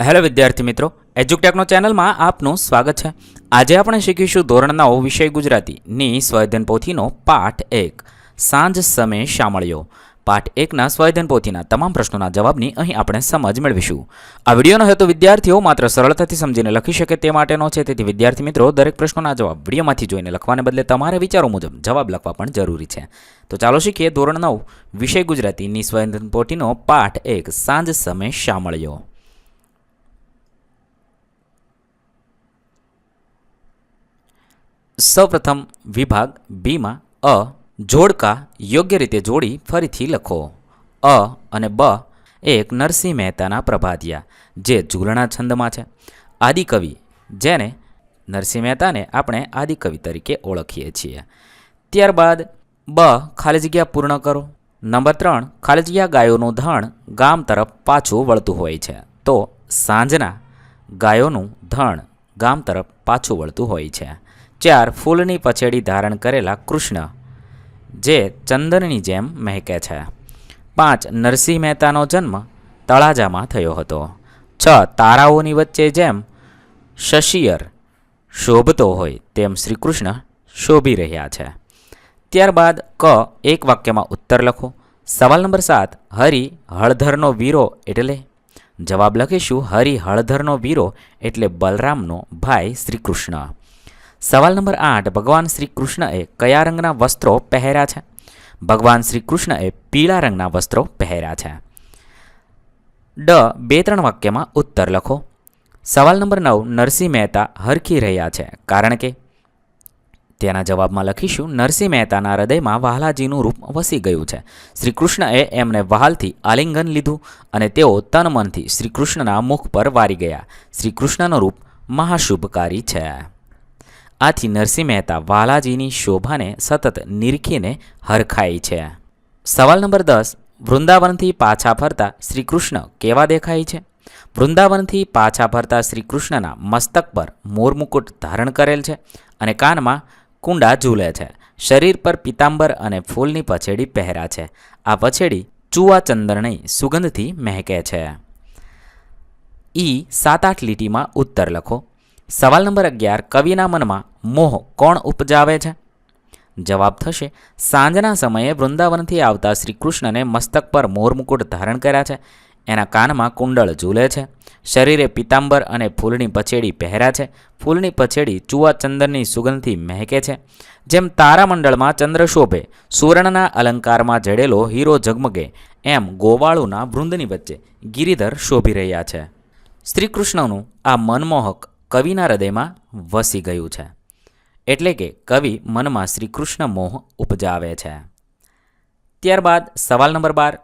Hello વિદ્યાર્થી મિત્રો એજ્યુકટેકનો ચેનલમાં આપનું સ્વાગત છે. આજે આપણે શીખીશું ધોરણ વિષય ગુજરાતીની સ્વયધન પોથીનો પાઠ એક. સાંજ સમય શામળિયો પાઠ એકના સ્વયધન પોથીના તમામ પ્રશ્નોના જવાબની અહીં આપણે સમજ મેળવીશું. આ વિડીયોનો હેતુ વિદ્યાર્થીઓ માત્ર સરળતાથી સમજીને લખી શકે તે માટેનો છે. તેથી વિદ્યાર્થી મિત્રો, દરેક પ્રશ્નોના જવાબ વિડીયોમાંથી જોઈને લખવાને બદલે તમારે વિચારો મુજબ જવાબ લખવા પણ જરૂરી છે. તો ચાલો શીખીએ ધોરણ નવ, વિષય ગુજરાતીની સ્વયંધન પોથીનો પાઠ એક. સાંજ સમય શામળિયો સૌપ્રથમ વિભાગ બીમાં અ જોડકા યોગ્ય રીતે જોડી ફરીથી લખો. અ અને બ એક નરસિંહ મહેતાના પ્રભાતિયા, જે ઝૂલણા છંદમાં છે. આદિકવિ જેને નરસિંહ મહેતાને આપણે આદિકવિ તરીકે ઓળખીએ છીએ. ત્યારબાદ બ ખાલી જગ્યા પૂર્ણ કરો. નંબર ત્રણ, ખાલી જગ્યા ગાયોનું ધણ ગામ તરફ પાછું વળતું હોય છે. તો સાંજના ગાયોનું ધણ ગામ તરફ પાછું વળતું હોય છે. ચાર ફૂલની પછેડી ધારણ કરેલા કૃષ્ણ, જે ચંદનની જેમ મહેકે છે. પાંચ નરસિંહ મહેતાનો જન્મ તળાજામાં થયો હતો. છ તારાઓની વચ્ચે જેમ શશિયર શોભતો હોય તેમ શ્રીકૃષ્ણ શોભી રહ્યા છે. ત્યારબાદ ક એક વાક્યમાં ઉત્તર લખો. સવાલ નંબર સાત, હરિ હળધરનો વીરો એટલે? જવાબ લખીશું, હરિ હળધરનો વીરો એટલે બલરામનો ભાઈ શ્રીકૃષ્ણ. સવાલ નંબર આઠ, ભગવાન શ્રી કૃષ્ણએ કયા રંગના વસ્ત્રો પહેર્યા છે? ભગવાન શ્રી કૃષ્ણએ પીળા રંગના વસ્ત્રો પહેર્યા છે. ડ બે ત્રણ વાક્યમાં ઉત્તર લખો. સવાલ નંબર નવ, નરસિંહ મહેતા હરખી રહ્યા છે, કારણ કે? તેના જવાબમાં લખીશું, નરસિંહ મહેતાના હૃદયમાં વહાલાજીનું રૂપ વસી ગયું છે. શ્રી કૃષ્ણએ એમને વહાલથી આલિંગન લીધું અને તેઓ તન મનથી શ્રી કૃષ્ણના મુખ પર વારી ગયા. શ્રી કૃષ્ણનું રૂપ મહાશુભકારી છે. આથી નરસિંહ મહેતા વાલાજીની શોભાને સતત નિરખીને હરખાય છે. સવાલ નંબર દસ, વૃંદાવનથી પાછા ફરતા શ્રી કૃષ્ણ કેવા દેખાય છે? વૃંદાવનથી પાછા ફરતા શ્રીકૃષ્ણના મસ્તક પર મોરમુકુટ ધારણ કરેલ છે અને કાનમાં કુંડા ઝૂલે છે. શરીર પર પિતાંબર અને ફૂલની પછેડી પહેરા છે. આ પછેડી ચુવા ચંદનની સુગંધથી મહેકે છે. ઈ સાત આઠ લીટીમાં ઉત્તર લખો. સવાલ નંબર અગિયાર, કવિના મનમાં મોહ કોણ ઉપજાવે છે? જવાબ થશે, સાંજના સમયે વૃંદાવનથી આવતા શ્રી કૃષ્ણને મસ્તક પર મોરમુકુટ ધારણ કર્યા છે. એના કાનમાં કુંડળ ઝૂલે છે. શરીરે પિતાંબર અને ફૂલની પછેડી પહેર્યા છે. ફૂલની પછેડી ચુવા ચંદનની સુગંધથી મહેકે છે. જેમ તારામંડળમાં ચંદ્ર શોભે, સુવર્ણના અલંકારમાં જડેલો હીરો ઝગમગે, એમ ગોવાળુના વૃંદની વચ્ચે ગિરિધર શોભી રહ્યા છે. શ્રીકૃષ્ણનું આ મનમોહક કવિના હૃદયમાં વસી ગયું છે. એટલે કે કવિ મનમાં શ્રી કૃષ્ણ મોહ ઉપજાવે છે. ત્યારબાદ સવાલ નંબર બાર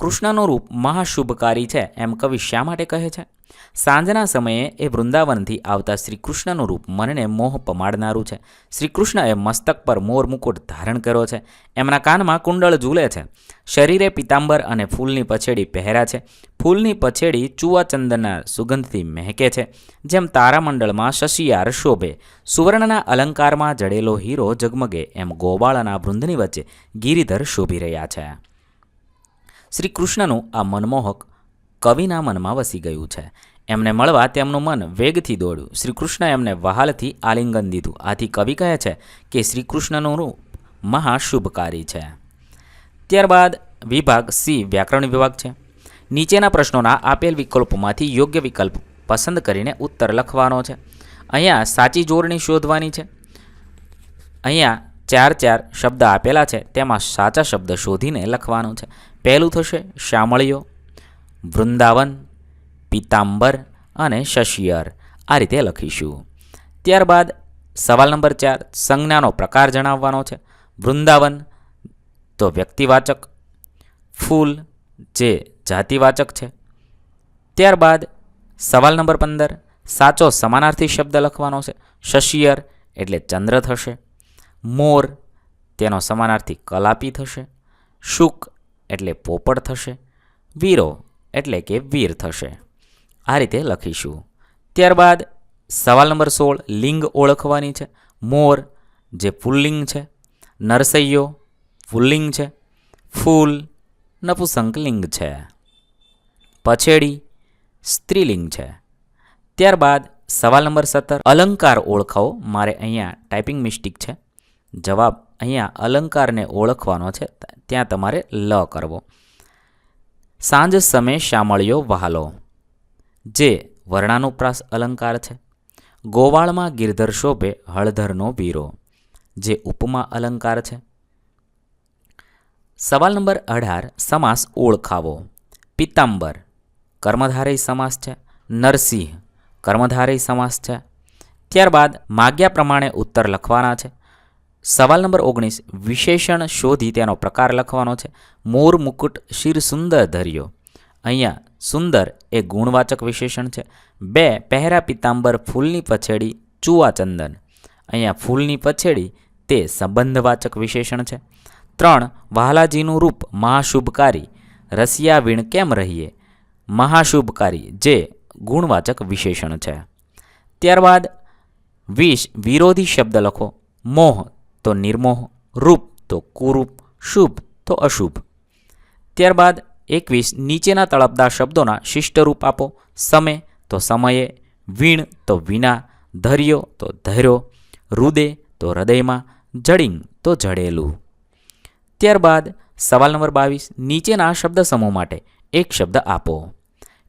કૃષ્ણનું રૂપ મહાશુભકારી છે એમ કવિ શા માટે કહે છે? સાંજના સમયે એ વૃંદાવનથી આવતા શ્રી કૃષ્ણનું રૂપ મનને મોહ પમાડનારું છે. શ્રી કૃષ્ણએ મસ્તક પર મોર મુકુટ ધારણ કર્યો છે. એમના કાનમાં કુંડળ ઝૂલે છે. શરીરે પિતાંબર અને ફૂલની પછેડી પહેર્યા છે. ફૂલની પછેડી ચુવા ચંદનના સુગંધથી મહેકે છે. જેમ તારામંડળમાં શશિયાર શોભે, સુવર્ણના અલંકારમાં જડેલો હીરો ઝગમગે એમ ગોવાળાના વૃંદની વચ્ચે ગિરિધર શોભી રહ્યા છે. શ્રી કૃષ્ણનું આ મનમોહક કવિના મનમાં વસી ગયું છે. એમને મળવા તેમનું મન વેગથી દોડ્યું. શ્રી કૃષ્ણ એમને વહાલથી આલિંગન દીધું. આથી કવિ કહે છે કે શ્રી કૃષ્ણનું રૂપ મહાશુભકારી છે. ત્યારબાદ વિભાગ સી, વ્યાકરણ વિભાગ છે. નીચેના પ્રશ્નોના આપેલ વિકલ્પોમાંથી યોગ્ય વિકલ્પ પસંદ કરીને ઉત્તર લખવાનો છે. અહીંયા સાચી જોડણી શોધવાની છે. અહીંયા ચાર ચાર શબ્દ આપેલા છે. તેમાં સાચા શબ્દ શોધીને લખવાનો છે. પહેલું થશે શામળિયો વૃંદાવન, પિતાંબર અને શશિયર. આ રીતે લખીશું. ત્યારબાદ સવાલ નંબર ચાર, સંજ્ઞાનો પ્રકાર જણાવવાનો છે. વૃંદાવન તો વ્યક્તિવાચક, ફૂલ જે જાતિવાચક છે. ત્યારબાદ સવાલ નંબર પંદર, સાચો સમાનાર્થી શબ્દ લખવાનો છે. શશિયર એટલે ચંદ્ર થશે. મોર, તેનો સમાનાર્થી કલાપી થશે. શુક એટલે પોપડ થશે, વીરો એટલે કે વીર થશે. આ રીતે લખીશું. ત્યારબાદ સવાલ નંબર સોળ, લિંગ ઓળખવાની છે. મોર જે પુલ્લિંગ છે, નરસૈયો પુલ્લિંગ છે, ફૂલ નપુસંક લિંગ છે. પછેડી સ્ત્રીલિંગ છે. ત્યારબાદ સવાલ નંબર સત્તર, અલંકાર ઓળખાવો. મારે અહીંયા ટાઈપિંગ મિસ્ટેક છે. જવાબ અહીંયા અલંકારને ઓળખવાનો છે ત્યાં તમારે લ કરવો. સાંજ સમે શામળિયો વહાલો. જે વર્ણાનુપ્રાસ અલંકાર છે. ગોવાળમાં ગિરધર શોભે હળધરનો વીરો, જે ઉપમા અલંકાર છે. સવાલ નંબર અઢાર, સમાસ ઓળખાવો. પિત્તાંબર, કર્મધારય સમાસ છે. નરસિંહ, કર્મધારય સમાસ છે. ત્યારબાદ માગ્યા પ્રમાણે ઉત્તર લખવાના છે. સવાલ નંબર ઓગણીસ, વિશેષણ શોધી તેનો પ્રકાર લખવાનો છે. મોર મુકુટ શિર સુંદર ધર્યો. અહીંયા સુંદર એ ગુણવાચક વિશેષણ છે. બે, પહેરા પિતાંબર ફૂલની પછેડી ચુવા ચંદન. અહીંયા ફૂલની પછેડી તે સંબંધવાચક વિશેષણ છે. ત્રણ વાલાજીનું રૂપ મહાશુભકારી. રસિયા વીણ કેમ રહીએ? મહાશુભકારી, જે ગુણવાચક વિશેષણ છે. ત્યારબાદ વીસ, વિરોધી શબ્દ લખો. મોહ તો નિર્મોહ રૂપ, તો કુરૂપ શુભ, તો અશુભ. ત્યારબાદ એકવીસ, નીચેના તળપદાર શબ્દોના શિષ્ટરૂપ આપો. સમય, તો સમયે. વીણ, તો વિના ધર્યો, તો ધૈર્યો. રુદે, તો હૃદયમાં. જડિંગ, તો જડેલું. ત્યારબાદ સવાલ નંબર બાવીસ, નીચેના શબ્દ સમૂહ માટે એક શબ્દ આપો.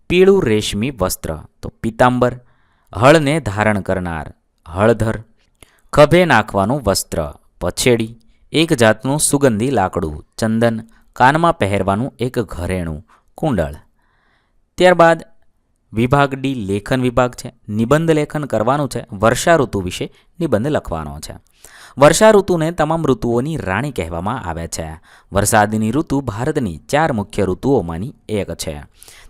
પીળું રેશમી વસ્ત્ર, તો પિતાંબર. હળને ધારણ કરનાર, હળધર. ખભે નાખવાનું વસ્ત્ર. પછેડી, એક જાતનું સુગંધી લાકડું, ચંદન, કાનમાં પહેરવાનું એક ઘરેણું, કુંડળ. ત્યારબાદ વિભાગ ડી લેખન વિભાગ છે. નિબંધ લેખન કરવાનું છે. વર્ષા ઋતુ વિશે નિબંધ લખવાનો છે. વર્ષા ઋતુને તમામ ઋતુઓની રાણી કહેવામાં આવે છે. વરસાદની ઋતુ ભારતની ચાર મુખ્ય ઋતુઓમાંની એક છે.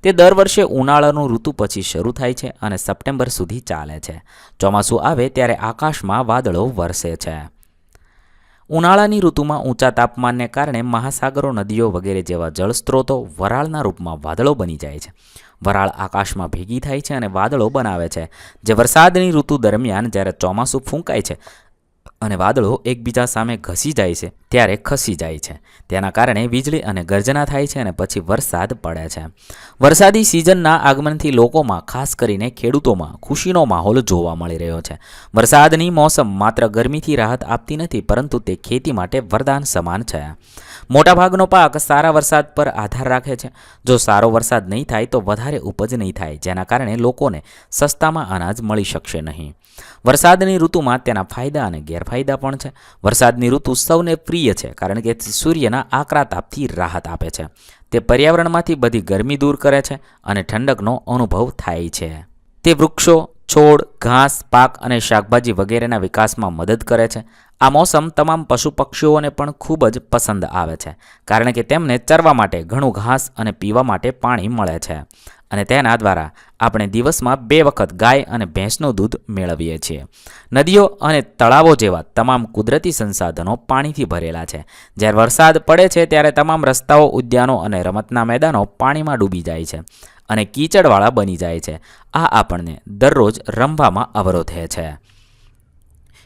તે દર વર્ષે ઉનાળાનું ઋતુ પછી શરૂ થાય છે અને સપ્ટેમ્બર સુધી ચાલે છે. ચોમાસું આવે ત્યારે આકાશમાં વાદળો વરસે છે. ઉનાળાની ઋતુમાં ઊંચા તાપમાનને કારણે મહાસાગરો, નદીઓ વગેરે જેવા જળસ્ત્રોતો વરાળના રૂપમાં વાદળો બની જાય છે. વરાળ આકાશમાં ભેગી થાય છે અને વાદળો બનાવે છે. જે વરસાદની ઋતુ દરમિયાન જ્યારે ચોમાસું ફૂંકાય છે અને વાદળો એકબીજા સામે ઘસી જાય છે, ત્યારે ખસી જાય છે. તેના કારણે વીજળી અને ગર્જના થાય છે અને પછી વરસાદ પડે છે. વરસાદી સિઝનના આગમનથી લોકોમાં, ખાસ કરીને ખેડૂતોમાં, ખુશીનો માહોલ જોવા મળી રહ્યો છે. વરસાદની મોસમ માત્ર ગરમીથી રાહત આપતી નથી, પરંતુ તે ખેતી માટે વરદાન સમાન છે. મોટાભાગનો પાક સારા વરસાદ પર આધાર રાખે છે. જો સારો વરસાદ નહીં થાય તો વધારે ઉપજ નહીં થાય, જેના કારણે લોકોને સસ્તામાં અનાજ મળી શકશે નહીં. વરસાદની ઋતુમાં તેના ફાયદા અને ગેરફાયદા પણ છે. વરસાદની ઋતુ સૌને પ્રિય છે, કારણ કે સૂર્યના આકરા તાપથી રાહત આપે છે. તે પર્યાવરણમાંથી બધી ગરમી દૂર કરે છે અને ઠંડકનો અનુભવ થાય છે. તે વૃક્ષો છોડ, ઘાસ, પાક અને શાકભાજી વગેરેના વિકાસમાં મદદ કરે છે. આ મોસમ તમામ પશુ પક્ષીઓને પણ ખૂબ જ પસંદ આવે છે, કારણ કે તેમને ચરવા માટે ઘણું ઘાસ અને પીવા માટે પાણી મળે છે. અને તેના દ્વારા આપણે દિવસમાં બે વખત ગાય અને ભેંસનું દૂધ મેળવીએ છીએ. નદીઓ અને તળાવો જેવા તમામ કુદરતી સંસાધનો પાણીથી ભરેલા છે. જ્યારે વરસાદ પડે છે, ત્યારે તમામ રસ્તાઓ, ઉદ્યાનો અને રમતના મેદાનો પાણીમાં ડૂબી જાય છે. અને કીચડવાળા બની જાય છે. આ આપણને દરરોજ રમવામાં અવરોધે છે.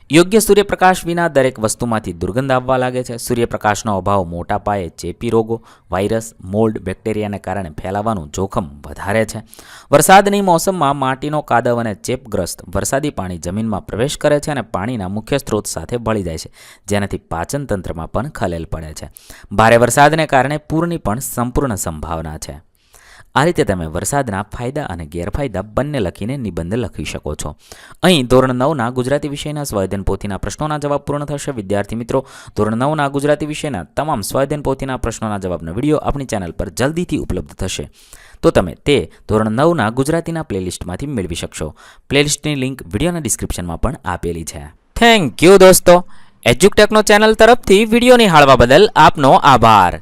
યોગ્ય સૂર્યપ્રકાશ વિના દરેક વસ્તુમાંથી દુર્ગંધ આવવા લાગે છે. સૂર્યપ્રકાશનો અભાવ મોટા પાયે ચેપી રોગો, વાયરસ, મોલ્ડ બેક્ટેરિયાને કારણે ફેલાવાનું જોખમ વધારે છે. વરસાદની મોસમમાં માટીનો કાદવ અને ચેપગ્રસ્ત વરસાદી પાણી જમીનમાં પ્રવેશ કરે છે અને પાણીના મુખ્ય સ્ત્રોત સાથે ભળી જાય છે, જેનાથી પાચન તંત્રમાં પણ ખલેલ પડે છે. ભારે વરસાદને કારણે પૂરની પણ સંપૂર્ણ સંભાવના છે. આ રીતે તમે વરસાદના ફાયદા અને ગેરફાયદા બંને લખીને નિબંધ લખી શકો છો. અહીં ધોરણ નવના ગુજરાતી વિષયના સ્વાધ્યન પોથીના પ્રશ્નોના જવાબ પૂર્ણ થશે. વિદ્યાર્થી મિત્રો, ધોરણ નવના ગુજરાતી વિષયના તમામ સ્વાધ્યન પોથીના પ્રશ્નોના જવાબનો વીડિયો આપણી ચેનલ પર જલ્દીથી ઉપલબ્ધ થશે. તો તમે તે ધોરણ નવના ગુજરાતીના પ્લેલિસ્ટમાંથી મેળવી શકશો. પ્લેલિસ્ટની લિંક વિડીયોના ડિસ્ક્રિપ્શનમાં પણ આપેલી છે. થેન્ક યુ દોસ્તો. એજ્યુકટેકનો ચેનલ તરફથી વીડિયો નિહાળવા બદલ આપનો આભાર.